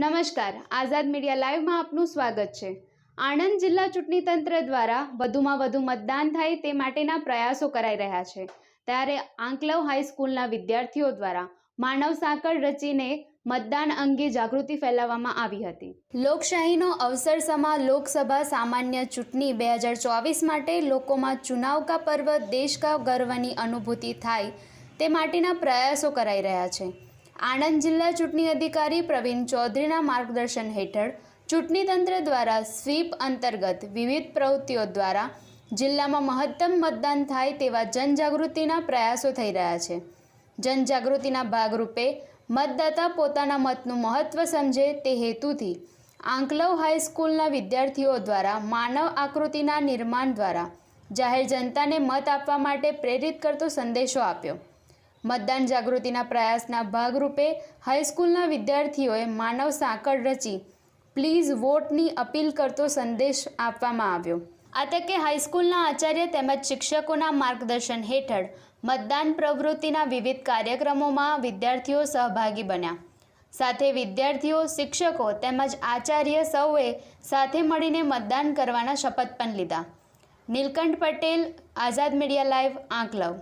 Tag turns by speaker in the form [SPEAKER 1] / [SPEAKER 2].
[SPEAKER 1] નમસ્કાર. આઝાદ મીડિયા લાઈવમાં આપનું સ્વાગત છે. આણંદ જિલ્લા ચૂંટણી તંત્ર દ્વારા વધુમાં વધુ મતદાન થાય તે માટેના પ્રયાસો કરાઈ રહ્યા છે. ત્યારે આંકલવ હાઈસ્કૂલના વિદ્યાર્થીઓ દ્વારા માનવ સાંકળ રચીને મતદાન અંગે જાગૃતિ ફેલાવવામાં આવી હતી. લોકશાહીનો અવસર સમા લોકસભા સામાન્ય ચૂંટણી બે હજાર ચોવીસ માટે લોકોમાં ચુનાવ કા પર્વ, દેશ કા ગર્વની અનુભૂતિ થાય તે માટેના પ્રયાસો કરાઈ રહ્યા છે. આણંદ જિલ્લા ચૂંટણી અધિકારી પ્રવીણ ચૌધરીના માર્ગદર્શન હેઠળ ચૂંટણી તંત્ર દ્વારા સ્વીપ અંતર્ગત વિવિધ પ્રવૃત્તિઓ દ્વારા જિલ્લામાં મહત્તમ મતદાન થાય તેવા જનજાગૃતિના પ્રયાસો થઈ રહ્યા છે. જનજાગૃતિના ભાગરૂપે મતદાતા પોતાના મતનું મહત્ત્વ સમજે તે હેતુથી આંકલવ હાઈસ્કૂલના વિદ્યાર્થીઓ દ્વારા માનવ આકૃતિના નિર્માણ દ્વારા જાહેર જનતાને મત આપવા માટે પ્રેરિત કરતો સંદેશો આપ્યો. મતદાન જાગૃતિના પ્રયાસના ભાગરૂપે હાઈસ્કૂલના વિદ્યાર્થીઓએ માનવ સાંકળ રચી પ્લીઝ વોટની અપીલ કરતો સંદેશ આપવામાં આવ્યો. આ તકે હાઈસ્કૂલના આચાર્ય તેમજ શિક્ષકોના માર્ગદર્શન હેઠળ મતદાન પ્રવૃત્તિના વિવિધ કાર્યક્રમોમાં વિદ્યાર્થીઓ સહભાગી બન્યા. સાથે વિદ્યાર્થીઓ, શિક્ષકો તેમજ આચાર્ય સૌએ સાથે મળીને મતદાન કરવાના શપથ પણ લીધા. Neelkanth Patel, Azad media live, Anklav.